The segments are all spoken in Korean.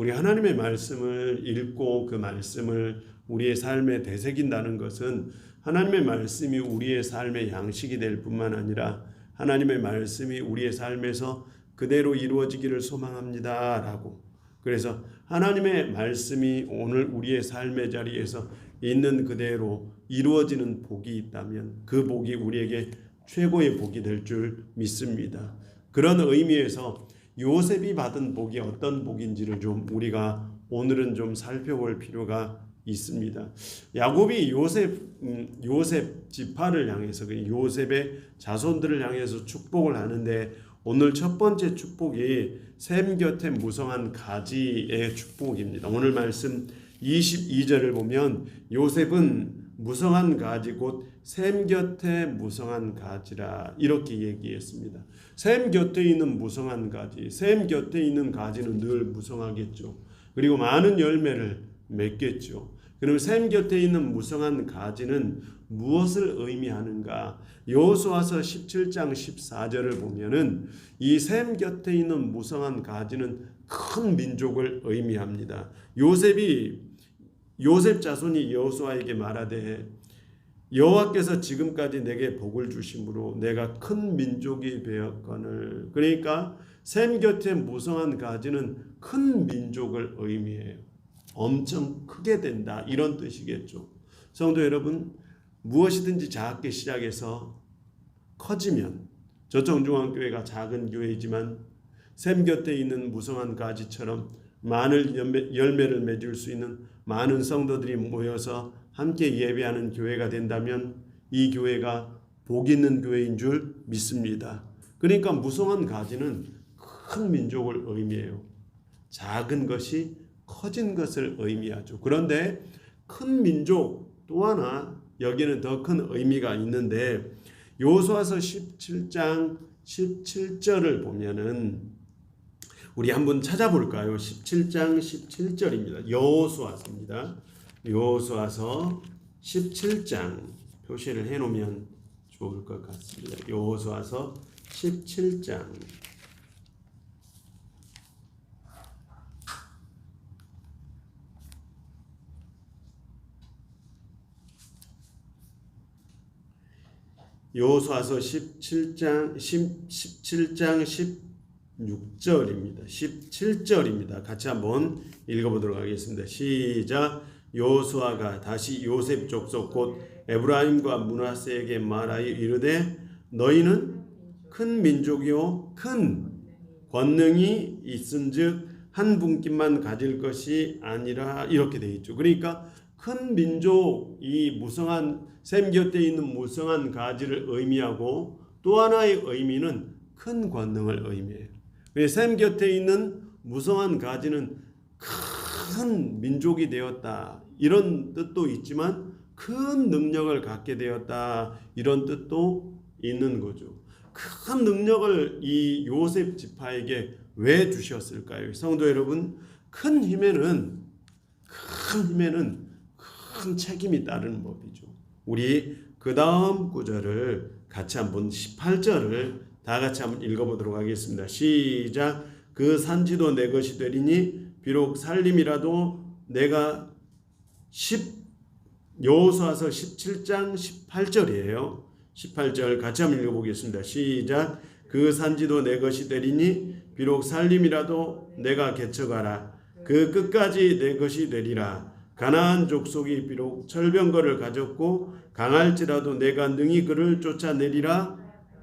우리 하나님의 말씀을 읽고 그 말씀을 우리의 삶에 되새긴다는 것은 하나님의 말씀이 우리의 삶의 양식이 될 뿐만 아니라 하나님의 말씀이 우리의 삶에서 그대로 이루어지기를 소망합니다 라고 그래서 하나님의 말씀이 오늘 우리의 삶의 자리에서 있는 그대로 이루어지는 복이 있다면 그 복이 우리에게 최고의 복이 될 줄 믿습니다. 그런 의미에서 요셉이 받은 복이 어떤 복인지를 좀 우리가 오늘은 좀 살펴볼 필요가 있습니다. 야곱이 요셉 음, 요셉 지파를 향해서 그 요셉의 자손들을 향해서 축복을 하는데 오늘 첫 번째 축복이 샘 곁에 무성한 가지의 축복입니다. 오늘 말씀 22절을 보면 요셉은 무성한 가지 곧 샘 곁에 무성한 가지라 이렇게 얘기했습니다. 샘 곁에 있는 무성한 가지, 샘 곁에 있는 가지는 늘 무성하겠죠. 그리고 많은 열매를 맺겠죠. 그럼 샘 곁에 있는 무성한 가지는 무엇을 의미하는가? 여호수아서 17장 14절을 보면은 이 샘 곁에 있는 무성한 가지는 큰 민족을 의미합니다. 요셉이 요셉 자손이 여호수아에게 말하되 여호와께서 지금까지 내게 복을 주심으로 내가 큰 민족이 되었거늘 그러니까 샘 곁에 무성한 가지는 큰 민족을 의미해요. 엄청 크게 된다 이런 뜻이겠죠. 성도 여러분 무엇이든지 작게 시작해서 커지면 저청중앙교회가 작은 교회이지만 샘 곁에 있는 무성한 가지처럼 많은 열매, 열매를 맺을 수 있는 많은 성도들이 모여서 함께 예배하는 교회가 된다면 이 교회가 복 있는 교회인 줄 믿습니다. 그러니까 무성한 가지는 큰 민족을 의미해요. 작은 것이 커진 것을 의미하죠. 그런데 큰 민족 또 하나 여기는 더 큰 의미가 있는데 요수아서 17장 17절을 보면은 우리 한번 찾아볼까요? 17장 17절입니다. 여호수아서입니다. 여호수아서 17장 표시를 해 놓으면 좋을 것 같습니다. 여호수아서 17장 여호수아서 17장 17장 16절입니다. 17절입니다. 같이 한번 읽어보도록 하겠습니다. 시작. 여호수아가 다시 요셉 족속 곧 에브라임과 문하세에게 말하여 이르되 너희는 큰 민족이요 큰 권능이 있은즉 한 분깃만 가질 것이 아니라 이렇게 돼 있죠. 그러니까 큰 민족 이 무성한 샘 곁에 있는 무성한 가지를 의미하고 또 하나의 의미는 큰 권능을 의미해요. 샘 곁에 있는 무성한 가지는 큰 민족이 되었다 이런 뜻도 있지만 큰 능력을 갖게 되었다 이런 뜻도 있는 거죠. 큰 능력을 이 요셉 지파에게 왜 주셨을까요? 성도 여러분, 큰 힘에는 큰 힘에는 큰 책임이 따르는 법이죠. 우리 그 다음 구절을 같이 한번 18절을 다 같이 한번 읽어보도록 하겠습니다. 시작. 그 산지도 내 것이 되리니 비록 살림이라도 내가 10 여호수아서 17장 18절이에요. 18절 같이 한번 읽어보겠습니다. 시작. 그 산지도 내 것이 되리니 비록 살림이라도 내가 개척하라. 그 끝까지 내 것이 되리라. 가나안 족속이 비록 철병거를 가졌고 강할지라도 내가 능히 그를 쫓아내리라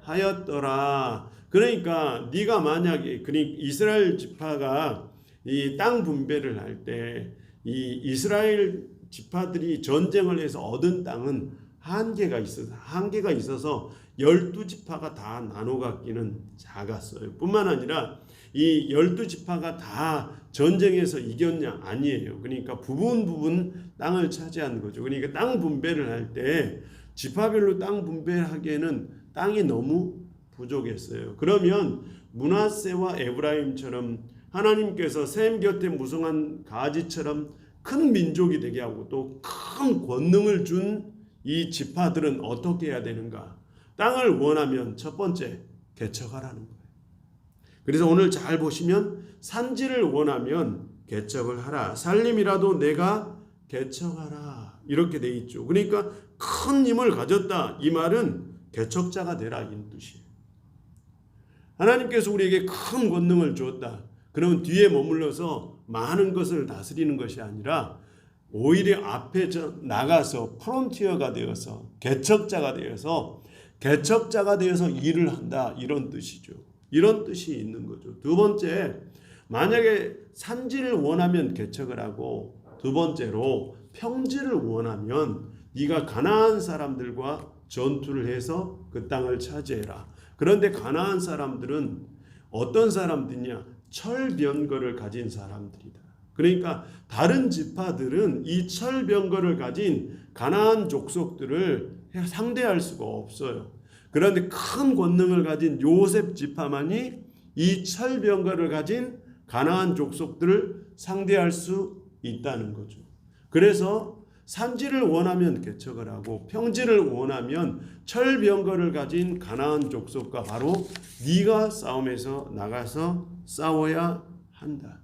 하였더라. 그러니까 네가 만약에 그러니까 이스라엘 지파가 이 땅 분배를 할 때 이 이스라엘 지파들이 전쟁을 해서 얻은 땅은 한계가 있어서 한계가 있어서 열두 지파가 다 나눠 갖기는 작았어요. 뿐만 아니라 이 열두 지파가 다 전쟁에서 이겼냐 아니에요. 그러니까 부분 부분 땅을 차지한 거죠. 그러니까 땅 분배를 할 때 지파별로 땅 분배하기에는 땅이 너무 부족했어요. 그러면 문하세와 에브라임처럼 하나님께서 샘 곁에 무성한 가지처럼 큰 민족이 되게 하고 또 큰 권능을 준 이 지파들은 어떻게 해야 되는가? 땅을 원하면 첫 번째 개척하라는 거예요. 그래서 오늘 잘 보시면 산지를 원하면 개척을 하라. 살림이라도 내가 개척하라. 이렇게 돼 있죠. 그러니까 큰 힘을 가졌다. 이 말은 개척자가 되라 이 뜻이에요. 하나님께서 우리에게 큰 권능을 주었다. 그러면 뒤에 머물러서 많은 것을 다스리는 것이 아니라 오히려 앞에 저 나가서 프론티어가 되어서 개척자가 되어서 개척자가 되어서 일을 한다 이런 뜻이죠. 이런 뜻이 있는 거죠. 두 번째 만약에 산지를 원하면 개척을 하고 두 번째로 평지를 원하면 네가 가나안 사람들과 전투를 해서 그 땅을 차지해라. 그런데 가나안 사람들은 어떤 사람들이냐? 철병거를 가진 사람들이다. 그러니까 다른 지파들은 이 철병거를 가진 가나안 족속들을 상대할 수가 없어요. 그런데 큰 권능을 가진 요셉 지파만이 이 철병거를 가진 가나안 족속들을 상대할 수 있다는 거죠. 그래서 산지를 원하면 개척을 하고 평지를 원하면 철병거를 가진 가나안 족속과 바로 네가 싸움에서 나가서 싸워야 한다.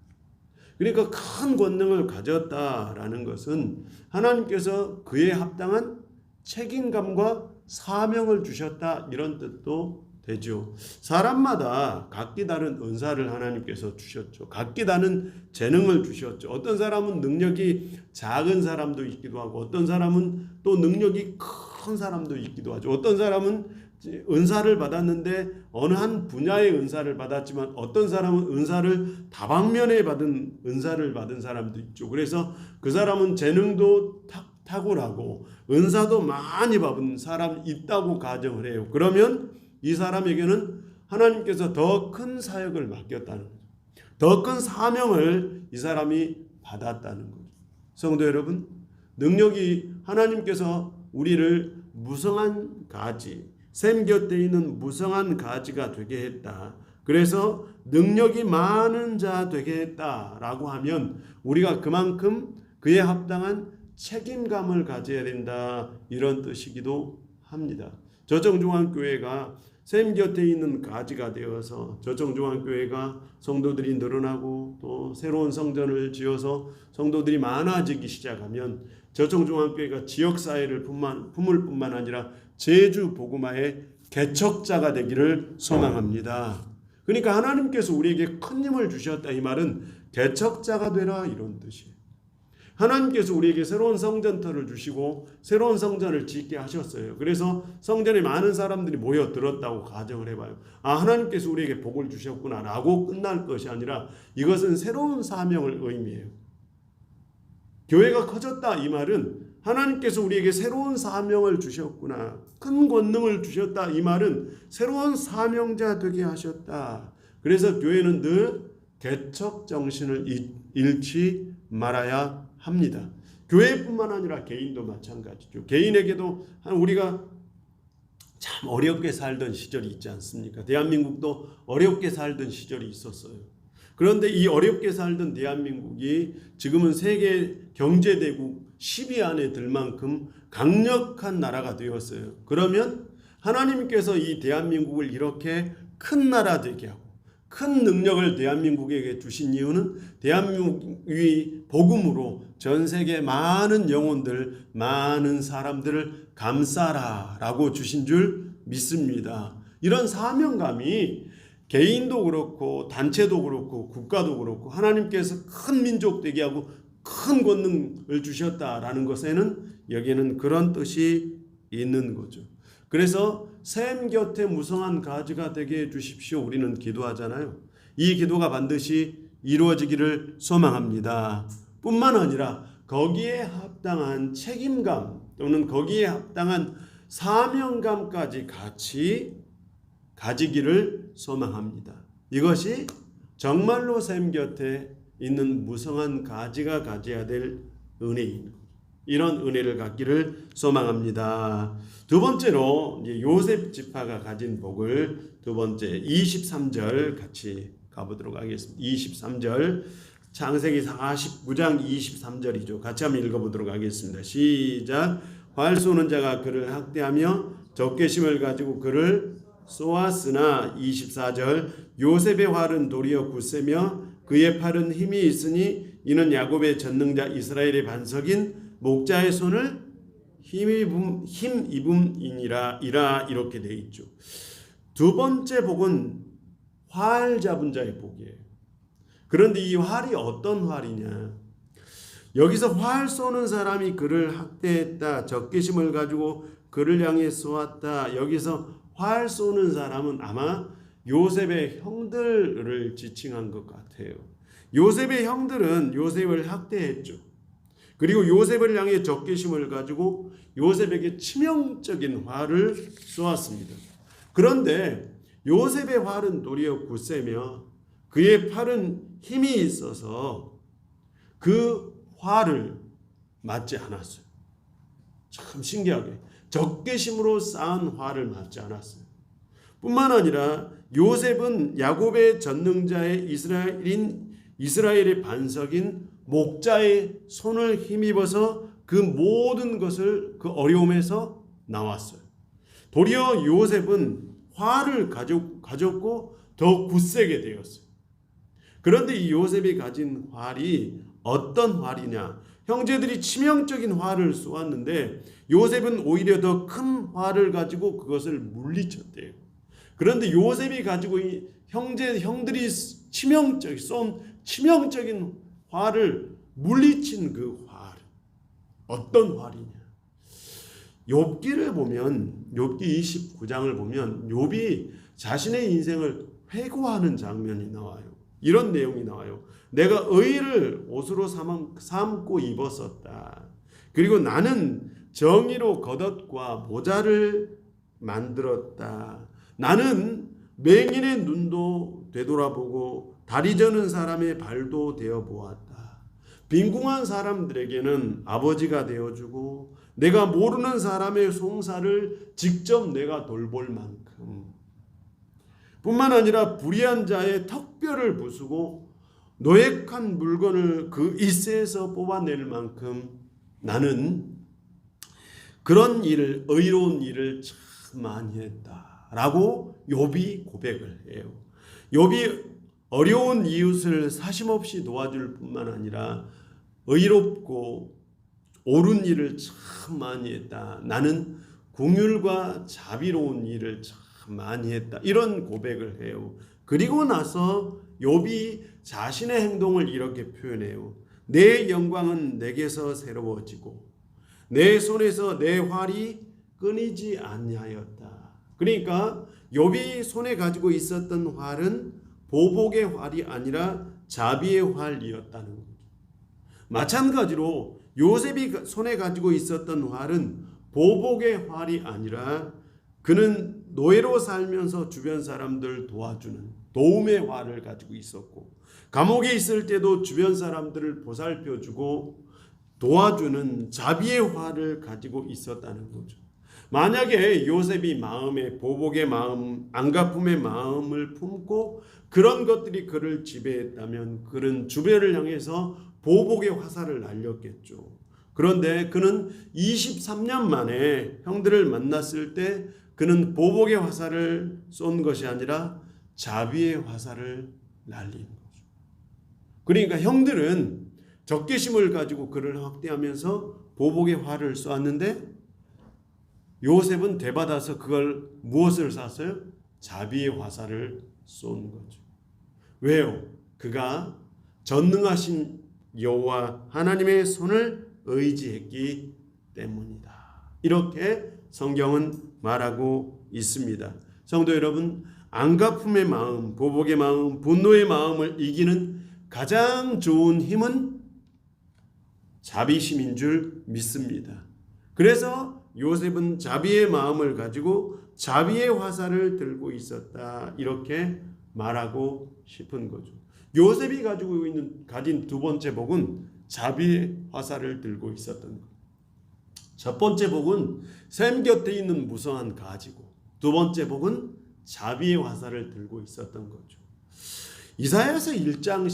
그러니까 큰 권능을 가졌다라는 것은 하나님께서 그에 합당한 책임감과 사명을 주셨다 이런 뜻도 되죠. 사람마다 각기 다른 은사를 하나님께서 주셨죠. 각기 다른 재능을 주셨죠. 어떤 사람은 능력이 작은 사람도 있기도 하고 어떤 사람은 또 능력이 큰 사람도 있기도 하죠. 어떤 사람은 은사를 받았는데 어느 한 분야의 은사를 받았지만 어떤 사람은 은사를 다방면에 받은 은사를 받은 사람도 있죠. 그래서 그 사람은 재능도 탁 탁월하고 은사도 많이 받은 사람 있다고 가정을 해요. 그러면 이 사람에게는 하나님께서 더 큰 사역을 맡겼다는 거죠. 더 큰 사명을 이 사람이 받았다는 거죠. 성도 여러분, 능력이 하나님께서 우리를 무성한 가지, 샘 곁에 있는 무성한 가지가 되게 했다. 그래서 능력이 많은 자 되게 했다라고 하면 우리가 그만큼 그에 합당한 책임감을 가져야 된다 이런 뜻이기도 합니다. 저정중앙 교회가 샘 곁에 있는 가지가 되어서 저정중앙교회가 성도들이 늘어나고 또 새로운 성전을 지어서 성도들이 많아지기 시작하면 저정중앙교회가 지역사회를 품만, 품을 뿐만 아니라 제주 복음화의 개척자가 되기를 소망합니다. 그러니까 하나님께서 우리에게 큰 힘을 주셨다 이 말은 개척자가 되라 이런 뜻이에요. 하나님께서 우리에게 새로운 성전터를 주시고 새로운 성전을 짓게 하셨어요. 그래서 성전에 많은 사람들이 모여 들었다고 가정을 해봐요. 아 하나님께서 우리에게 복을 주셨구나라고 끝날 것이 아니라 이것은 새로운 사명을 의미해요. 교회가 커졌다 이 말은 하나님께서 우리에게 새로운 사명을 주셨구나. 큰 권능을 주셨다. 이 말은 새로운 사명자 되게 하셨다. 그래서 교회는 늘 개척 정신을 잃지 말아야 합니다. 교회뿐만 아니라 개인도 마찬가지죠. 개인에게도 우리가 참 어렵게 살던 시절이 있지 않습니까? 대한민국도 어렵게 살던 시절이 있었어요. 그런데 이 어렵게 살던 대한민국이 지금은 세계 경제대국 10위 안에 들 만큼 강력한 나라가 되었어요. 그러면 하나님께서 이 대한민국을 이렇게 큰 나라 되게 하고 큰 능력을 대한민국에게 주신 이유는 대한민국이 복음으로 전 세계 많은 영혼들, 많은 사람들을 감싸라 라고 주신 줄 믿습니다. 이런 사명감이 개인도 그렇고 단체도 그렇고 국가도 그렇고 하나님께서 큰 민족 되게 하고 큰 권능을 주셨다라는 것에는 여기에는 그런 뜻이 있는 거죠. 그래서 샘 곁에 무성한 가지가 되게 해 주십시오. 우리는 기도하잖아요. 이 기도가 반드시 이루어지기를 소망합니다. 뿐만 아니라 거기에 합당한 책임감 또는 거기에 합당한 사명감까지 같이 가지기를 소망합니다. 이것이 정말로 샘 곁에 있는 무성한 가지가 가져야 될 은혜입니다. 이런 은혜를 갖기를 소망합니다. 두 번째로 요셉 지파가 가진 복을 두 번째 23절 같이 가보도록 하겠습니다. 23절 창세기 49장 23절이죠. 같이 한번 읽어보도록 하겠습니다. 시작. 활 쏘는 자가 그를 학대하며 적개심을 가지고 그를 쏘았으나 24절 요셉의 활은 도리어 굳세며 그의 팔은 힘이 있으니 이는 야곱의 전능자 이스라엘의 반석인 목자의 손을 힘입음 힘입음이니라 이라 이렇게 돼 있죠. 두 번째 복은 활 잡은 자의 복이에요. 그런데 이 활이 어떤 활이냐? 여기서 활 쏘는 사람이 그를 학대했다. 적개심을 가지고 그를 향해 쏘았다. 여기서 활 쏘는 사람은 아마 요셉의 형들을 지칭한 것 같아요. 요셉의 형들은 요셉을 학대했죠. 그리고 요셉을 향해 적개심을 가지고 요셉에게 치명적인 화를 쏘았습니다. 그런데 요셉의 활은 도리어 굳세며 그의 팔은 힘이 있어서 그 화를 맞지 않았어요. 참 신기하게 적개심으로 쌓은 화를 맞지 않았어요. 뿐만 아니라 요셉은 야곱의 전능자의 이스라엘인 이스라엘의 반석인 목자의 손을 힘입어서 그 모든 것을 그 어려움에서 나왔어요. 도리어 요셉은 화를 가졌, 가졌고 더 굳세게 되었어요. 그런데 이 요셉이 가진 활이 어떤 활이냐? 형제들이 치명적인 활을 쏘았는데 요셉은 오히려 더 큰 활을 가지고 그것을 물리쳤대요. 그런데 요셉이 가지고 이 형제 형들이 치명적 쏜 치명적인 화를 물리친 그 활. 어떤 활이냐? 욥기를 보면 욥기 29장을 보면 욥이 자신의 인생을 회고하는 장면이 나와요. 이런 내용이 나와요. 내가 의를 옷으로 삼고 입었었다. 그리고 나는 정의로 겉옷과 모자를 만들었다. 나는 맹인의 눈도 되돌아보고 다리 저는 사람의 발도 되어 보았다. 빈궁한 사람들에게는 아버지가 되어주고 내가 모르는 사람의 송사를 직접 내가 돌볼 만큼 뿐만 아니라 불의한 자의 턱뼈를 부수고 노획한 물건을 그 이세에서 뽑아낼 만큼 나는 그런 일을 의로운 일을 참 많이 했다라고 욥이 고백을 해요. 욥이 어려운 이웃을 사심없이 도와줄 뿐만 아니라 의롭고 옳은 일을 참 많이 했다. 나는 궁율과 자비로운 일을 참 많이 했다. 이런 고백을 해요. 그리고 나서 욥이 자신의 행동을 이렇게 표현해요. 내 영광은 내게서 새로워지고 내 손에서 내 활이 끊이지 아니하였다. 그러니까 욥이 손에 가지고 있었던 활은 보복의 활이 아니라 자비의 활이었다는. 마찬가지로 요셉이 손에 가지고 있었던 활은 보복의 활이 아니라 그는 노예로 살면서 주변 사람들 도와주는 도움의 활을 가지고 있었고 감옥에 있을 때도 주변 사람들을 보살펴주고 도와주는 자비의 활을 가지고 있었다는 거죠. 만약에 요셉이 마음에 보복의 마음, 안갚음의 마음을 품고 그런 것들이 그를 지배했다면 그는 주변을 향해서 보복의 화살을 날렸겠죠. 그런데 그는 23년 만에 형들을 만났을 때 그는 보복의 화살을 쏜 것이 아니라 자비의 화살을 날린 거죠. 그러니까 형들은 적개심을 가지고 그를 학대하면서 보복의 화를 쏘았는데 요셉은 대받아서 그걸 무엇을 쐈어요? 자비의 화살을 쏜 거죠. 왜요? 그가 전능하신 여호와 하나님의 손을 의지했기 때문이다. 이렇게 성경은 말하고 있습니다. 성도 여러분, 안갚음의 마음, 보복의 마음, 분노의 마음을 이기는 가장 좋은 힘은 자비심인 줄 믿습니다. 그래서 요셉은 자비의 마음을 가지고 자비의 화살을 들고 있었다. 이렇게 말하고 싶은 거죠. 요셉이 가지고 있는 가진 두 번째 복은 자비의 화살을 들고 있었던 것. 첫 번째 복은 샘 곁에 있는 무성한 가지고 두 번째 복은 자비의 화살을 들고 있었던 거죠. 이사야서 1장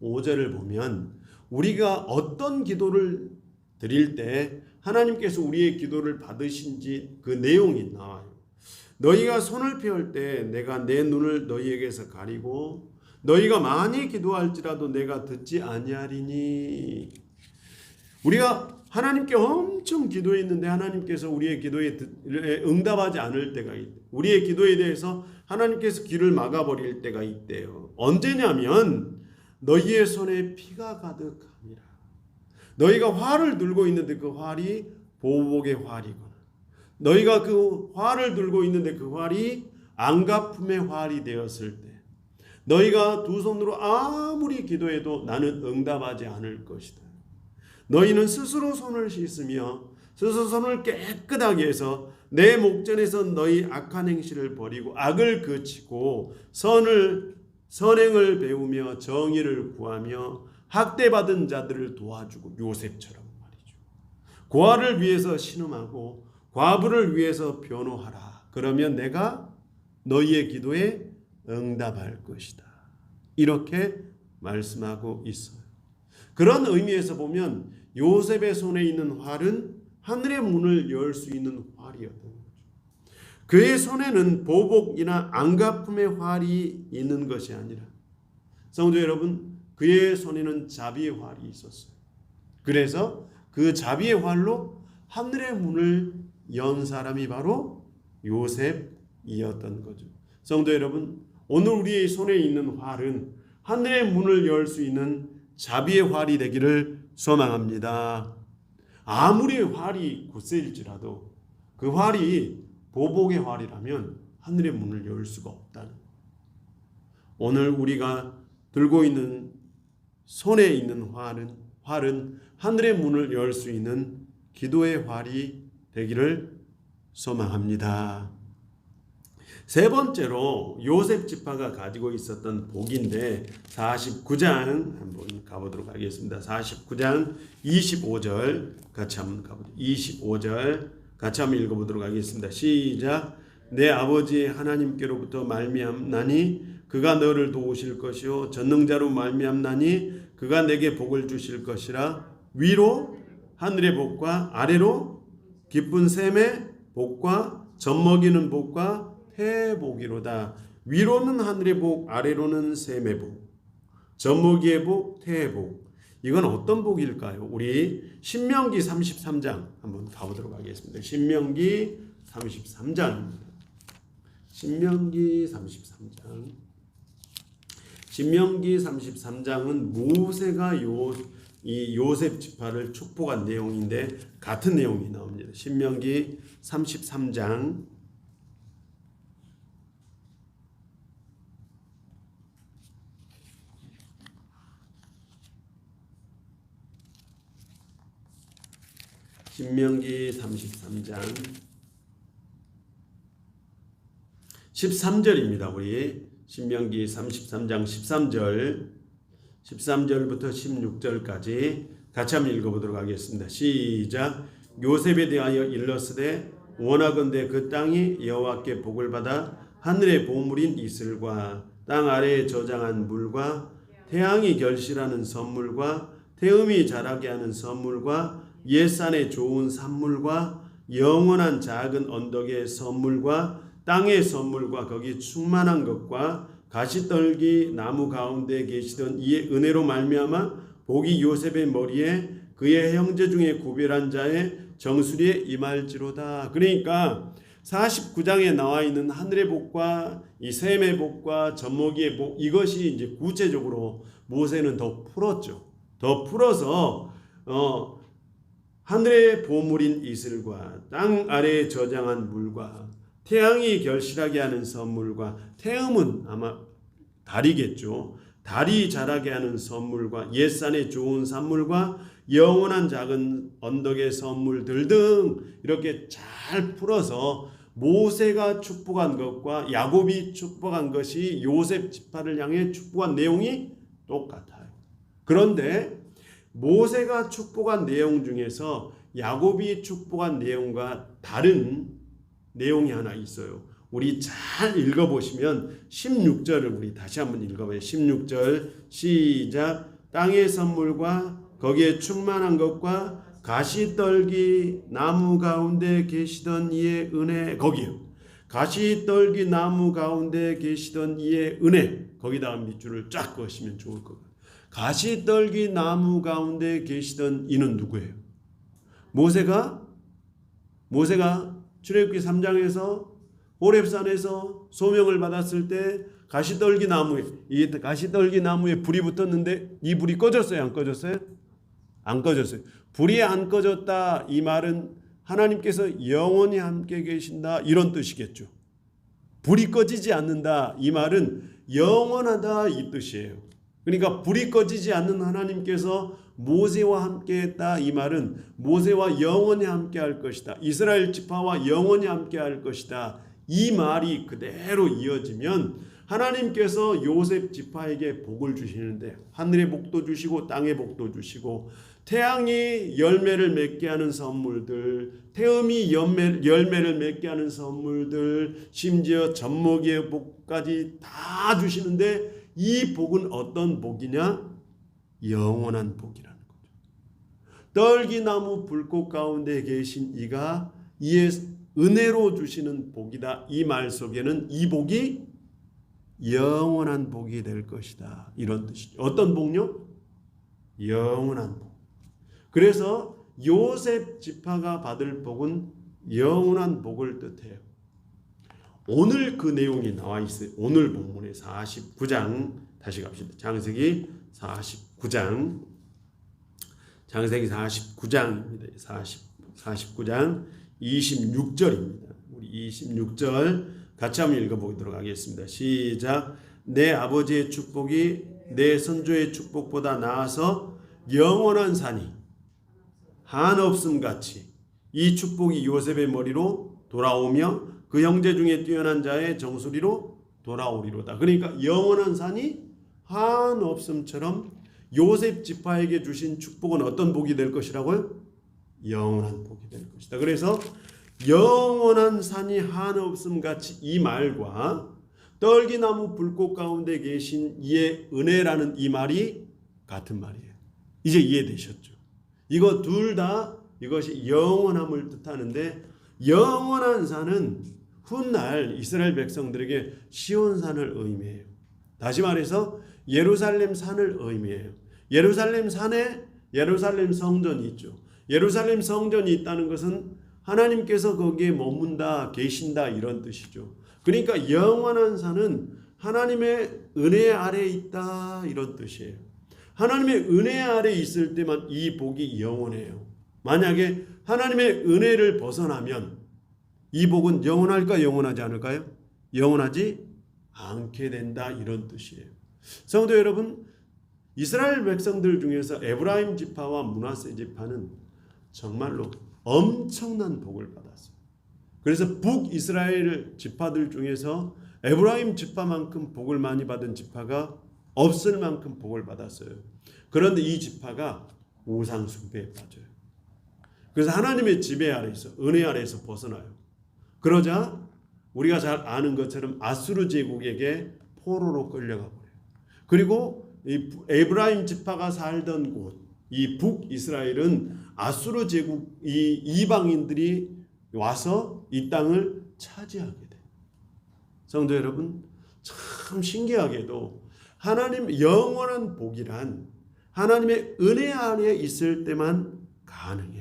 15절을 보면 우리가 어떤 기도를 드릴 때 하나님께서 우리의 기도를 받으신지 그 내용이 나와요. 너희가 손을 펴을 때 내가 내 눈을 너희에게서 가리고 너희가 많이 기도할지라도 내가 듣지 아니하리니 우리가 하나님께 엄청 기도했는데 하나님께서 우리의 기도에 응답하지 않을 때가 있대. 우리의 기도에 대해서 하나님께서 귀를 막아버릴 때가 있대요. 언제냐면 너희의 손에 피가 가득함이라. 너희가 활을 들고 있는데 그 활이 보복의 활이거나 너희가 그 활을 들고 있는데 그 활이 안가품의 활이 되었을 때 너희가 두 손으로 아무리 기도해도 나는 응답하지 않을 것이다. 너희는 스스로 손을 씻으며 스스로 손을 깨끗하게 해서 내 목전에서 너희 악한 행실을 버리고 악을 그치고 선을 선행을 배우며 정의를 구하며 학대받은 자들을 도와주고 요셉처럼 말이죠. 고아를 위해서 신음하고 과부를 위해서 변호하라. 그러면 내가 너희의 기도에 응답할 것이다. 이렇게 말씀하고 있어요. 그런 의미에서 보면 요셉의 손에 있는 활은 하늘의 문을 열 수 있는 활이었던 거죠. 그의 손에는 보복이나 안가품의 활이 있는 것이 아니라 성도 여러분 그의 손에는 자비의 활이 있었어요. 그래서 그 자비의 활로 하늘의 문을 연 사람이 바로 요셉이었던 거죠. 성도 여러분, 오늘 우리의 손에 있는 활은 하늘의 문을 열 수 있는 자비의 활이 되기를 소망합니다. 아무리 활이 굳세일지라도 그 활이 보복의 활이라면 하늘의 문을 열 수가 없다는 오늘 우리가 들고 있는 손에 있는 활은 활은 하늘의 문을 열 수 있는 기도의 활이 되기를 소망합니다. 세 번째로 요셉 지파가 가지고 있었던 복인데 49장 한번 가보도록 하겠습니다. 49장 25절 같이 한번 가보죠. 25절 같이 한번 읽어보도록 하겠습니다. 시작. 내 아버지 하나님께로부터 말미암나니 그가 너를 도우실 것이요 전능자로 말미암나니 그가 내게 복을 주실 것이라 위로 하늘의 복과 아래로 기쁜 샘의 복과 젖먹이는 복과 태복이로다. 위로는 하늘의 복, 아래로는 샘의 복. 젖먹이의 복, 태의 복. 이건 어떤 복일까요? 우리 신명기 33장 한번 가보도록 하겠습니다. 신명기 33장입니다. 신명기 33장. 신명기 33장은 모세가 요, 이 요셉 지파를 축복한 내용인데 같은 내용이 나옵니다. 신명기 33장 신명기 33장 13절입니다. 우리 신명기 33장 13절 13절부터 16절까지 같이 한번 읽어보도록 하겠습니다. 시작 요셉에 대하여 일렀으되 원하건대 그 땅이 여호와께 복을 받아 하늘의 보물인 이슬과 땅 아래에 저장한 물과 태양이 결실하는 선물과 태음이 자라게 하는 선물과 옛산의 좋은 산물과 영원한 작은 언덕의 선물과 땅의 선물과 거기 충만한 것과 가시떨기 나무 가운데 계시던 이의 은혜로 말미암아 복이 요셉의 머리에 그의 형제 중에 구별한 자의 정수리에 임할지로다. 그러니까 49장에 나와 있는 하늘의 복과 이 샘의 복과 젖먹이의 복 이것이 이제 구체적으로 모세는 더 풀었죠. 더 풀어서 어 하늘의 보물인 이슬과 땅 아래에 저장한 물과 태양이 결실하게 하는 선물과 태음은 아마 달이겠죠. 달이 자라게 하는 선물과 옛산의 좋은 산물과 영원한 작은 언덕의 선물들 등 이렇게 잘 풀어서 모세가 축복한 것과 야곱이 축복한 것이 요셉 지파를 향해 축복한 내용이 똑같아요. 그런데 모세가 축복한 내용 중에서 야곱이 축복한 내용과 다른 내용이 하나 있어요. 우리 잘 읽어보시면 16절을 우리 다시 한번 읽어봐요. 16절 시작 땅의 선물과 거기에 충만한 것과 가시떨기 나무 가운데 계시던 이의 은혜 거기요. 가시떨기 나무 가운데 계시던 이의 은혜 거기다가 밑줄을 쫙 그으시면 좋을 것 같아요. 가시떨기 나무 가운데 계시던 이는 누구예요? 모세가 모세가 출애굽기 3장에서 호렙산에서 소명을 받았을 때 가시떨기 나무에 이 가시떨기 나무에 불이 붙었는데 이 불이 꺼졌어요, 안 꺼졌어요? 안 꺼졌어요. 불이 안 꺼졌다 이 말은 하나님께서 영원히 함께 계신다 이런 뜻이겠죠. 불이 꺼지지 않는다 이 말은 영원하다 이 뜻이에요. 그러니까 불이 꺼지지 않는 하나님께서 모세와 함께했다 이 말은 모세와 영원히 함께할 것이다. 이스라엘 지파와 영원히 함께할 것이다. 이 말이 그대로 이어지면 하나님께서 요셉 지파에게 복을 주시는데 하늘의 복도 주시고 땅의 복도 주시고 태양이 열매를 맺게 하는 선물들, 태음이 열매, 열매를 맺게 하는 선물들, 심지어 젖먹이의 복까지 다 주시는데 이 복은 어떤 복이냐? 영원한 복이라는 거죠. 떨기나무 불꽃 가운데 계신 이가 이의 은혜로 주시는 복이다. 이 말 속에는 이 복이 영원한 복이 될 것이다. 이런 뜻이죠. 어떤 복요? 영원한 복. 그래서 요셉 지파가 받을 복은 영원한 복을 뜻해요. 오늘 그 내용이 나와 있어요. 오늘 본문의 49장 다시 갑시다. 장세기 49장 장세기 49장입니다. 40 49장 26절입니다. 우리 26절 같이 한번 읽어보도록 하겠습니다. 시작. 내 아버지의 축복이 내 선조의 축복보다 나아서 영원한 산이 한없음 같이 이 축복이 요셉의 머리로 돌아오며 그 형제 중에 뛰어난 자의 정수리로 돌아오리로다. 그러니까 영원한 산이 한 없음처럼 요셉 지파에게 주신 축복은 어떤 복이 될 것이라고요? 영원한 복이 될 것이다. 그래서 영원한 산이 한 없음 같이 이 말과 떨기나무 불꽃 가운데 계신 이의 은혜라는 이 말이 같은 말이에요. 이제 이해되셨죠? 이거 둘 다 이것이 영원함을 뜻하는데 영원한 산은 훗날 이스라엘 백성들에게 시온산을 의미해요. 다시 말해서 예루살렘 산을 의미해요. 예루살렘 산에 예루살렘 성전이 있죠. 예루살렘 성전이 있다는 것은 하나님께서 거기에 머문다 계신다 이런 뜻이죠. 그러니까 영원한 산은 하나님의 은혜 아래 있다 이런 뜻이에요. 하나님의 은혜 아래 있을 때만 이 복이 영원해요. 만약에 하나님의 은혜를 벗어나면 이 복은 영원할까 영원하지 않을까요? 영원하지 않게 된다 이런 뜻이에요. 성도 여러분, 이스라엘 백성들 중에서 에브라임 지파와 문하세 지파는 정말로 엄청난 복을 받았어요. 그래서 북이스라엘 지파들 중에서 에브라임 지파만큼 복을 많이 받은 지파가 없을 만큼 복을 받았어요. 그런데 이 지파가 우상 숭배에 빠져요. 그래서 하나님의 지배 아래서 은혜 아래서 벗어나요. 그러자 우리가 잘 아는 것처럼 아수르 제국에게 포로로 끌려가 버려요. 그리고 이 에브라임 지파가 살던 곳, 이 북이스라엘은 아수르 제국 이 이방인들이 와서 이 땅을 차지하게 돼. 성도 여러분, 참 신기하게도 하나님 영원한 복이란 하나님의 은혜 안에 있을 때만 가능해요.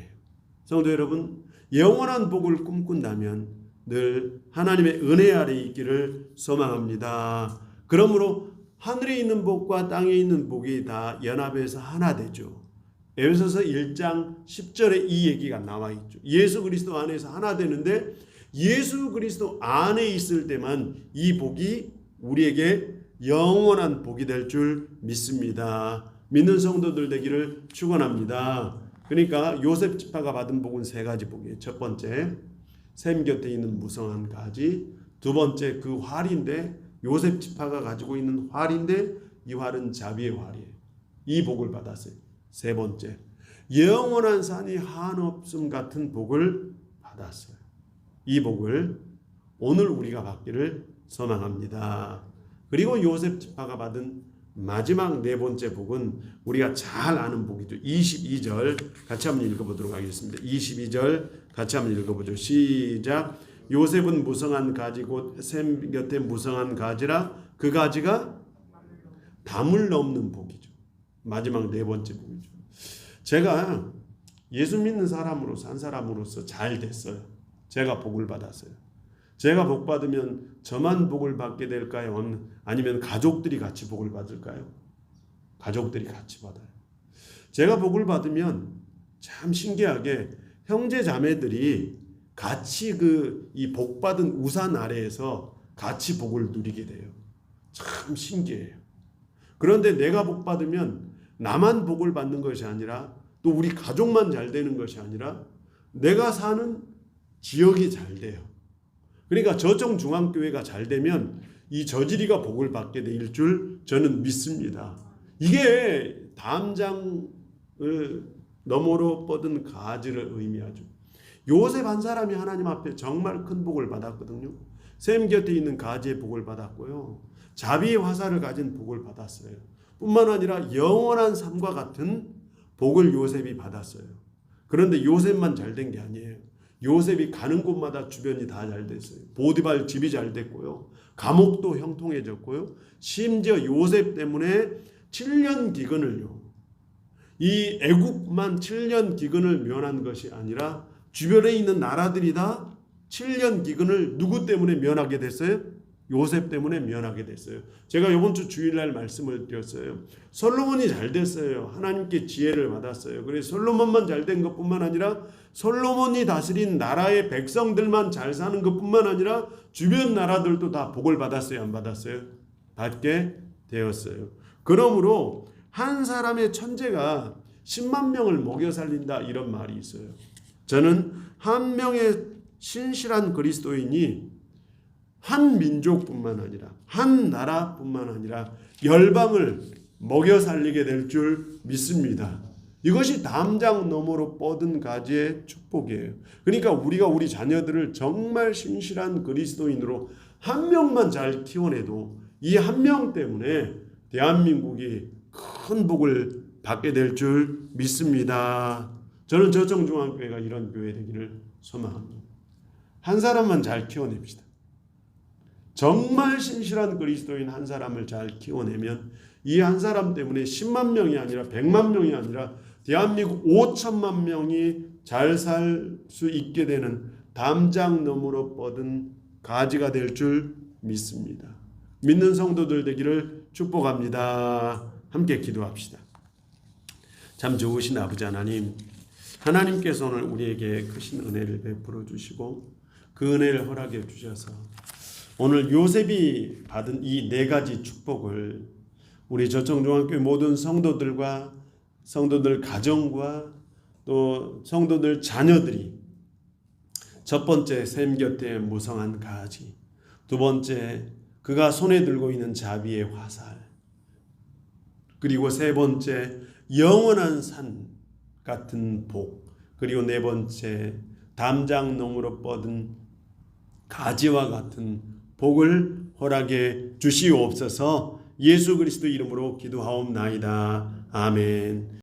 성도 여러분, 영원한 복을 꿈꾼다면 늘 하나님의 은혜 아래 있기를 소망합니다. 그러므로 하늘에 있는 복과 땅에 있는 복이 다 연합해서 하나 되죠. 에베소서 1장 10절에 이 얘기가 나와 있죠. 예수 그리스도 안에서 하나 되는데 예수 그리스도 안에 있을 때만 이 복이 우리에게 영원한 복이 될 줄 믿습니다. 믿는 성도들 되기를 축원합니다. 그러니까 요셉 지파가 받은 복은 세 가지 복이에요. 첫 번째 샘 곁에 있는 무성한 가지, 두 번째 그 활인데 요셉 지파가 가지고 있는 활인데 이 활은 자비의 활이에요. 이 복을 받았어요. 세 번째 영원한 산이 한없음 같은 복을 받았어요. 이 복을 오늘 우리가 받기를 소망합니다. 그리고 요셉 지파가 받은 마지막 네 번째 복은 우리가 잘 아는 복이죠. 22절 같이 한번 읽어보도록 하겠습니다. 22절 같이 한번 읽어보죠. 시작. 요셉은 무성한 가지 곧 샘 곁에 무성한 가지라 그 가지가 담을 넘는 복이죠. 마지막 네 번째 복이죠. 제가 예수 믿는 사람으로서 한 사람으로서 잘 됐어요. 제가 복을 받았어요. 제가 복 받으면 저만 복을 받게 될까요? 아니면 가족들이 같이 복을 받을까요? 가족들이 같이 받아요. 제가 복을 받으면 참 신기하게 형제 자매들이 같이 그 이 복 받은 우산 아래에서 같이 복을 누리게 돼요. 참 신기해요. 그런데 내가 복 받으면 나만 복을 받는 것이 아니라 또 우리 가족만 잘 되는 것이 아니라 내가 사는 지역이 잘 돼요. 그러니까 저쪽 중앙교회가 잘 되면 이 저지리가 복을 받게 될 줄 저는 믿습니다. 이게 담장을 너머로 뻗은 가지를 의미하죠. 요셉 한 사람이 하나님 앞에 정말 큰 복을 받았거든요. 샘 곁에 있는 가지의 복을 받았고요. 자비의 화살을 가진 복을 받았어요. 뿐만 아니라 영원한 삶과 같은 복을 요셉이 받았어요. 그런데 요셉만 잘 된 게 아니에요. 요셉이 가는 곳마다 주변이 다 잘 됐어요. 보디발 집이 잘 됐고요. 감옥도 형통해졌고요. 심지어 요셉 때문에 7년 기근을요. 이 애국만 7년 기근을 면한 것이 아니라 주변에 있는 나라들이 다 7년 기근을 누구 때문에 면하게 됐어요? 요셉 때문에 면하게 됐어요. 제가 이번 주 주일날 말씀을 드렸어요. 솔로몬이 잘 됐어요. 하나님께 지혜를 받았어요. 그래서 솔로몬만 잘 된 것뿐만 아니라 솔로몬이 다스린 나라의 백성들만 잘 사는 것뿐만 아니라 주변 나라들도 다 복을 받았어요. 안 받았어요? 받게 되었어요. 그러므로 한 사람의 천재가 10만 명을 먹여 살린다 이런 말이 있어요. 저는 한 명의 신실한 그리스도인이 한 민족뿐만 아니라 한 나라뿐만 아니라 열방을 먹여 살리게 될 줄 믿습니다. 이것이 담장 너머로 뻗은 가지의 축복이에요. 그러니까 우리가 우리 자녀들을 정말 신실한 그리스도인으로 한 명만 잘 키워내도 이 한 명 때문에 대한민국이 큰 복을 받게 될 줄 믿습니다. 저는 저정중앙교회가 이런 교회 되기를 소망합니다. 한 사람만 잘 키워냅시다. 정말 신실한 그리스도인 한 사람을 잘 키워내면 이 한 사람 때문에 10만 명이 아니라 100만 명이 아니라 대한민국 5천만 명이 잘 살 수 있게 되는 담장 너머로 뻗은 가지가 될 줄 믿습니다. 믿는 성도들 되기를 축복합니다. 함께 기도합시다. 참 좋으신 아버지 하나님, 하나님께서 오늘 우리에게 크신 은혜를 베풀어 주시고 그 은혜를 허락해 주셔서 오늘 요셉이 받은 이 네 가지 축복을 우리 저청중학교 모든 성도들과 성도들 가정과 또 성도들 자녀들이 첫 번째 샘 곁에 무성한 가지, 두 번째 그가 손에 들고 있는 자비의 화살, 그리고 세 번째 영원한 산 같은 복, 그리고 네 번째 담장농으로 뻗은 가지와 같은 복을 허락해 주시옵소서 예수 그리스도 이름으로 기도하옵나이다. 아멘.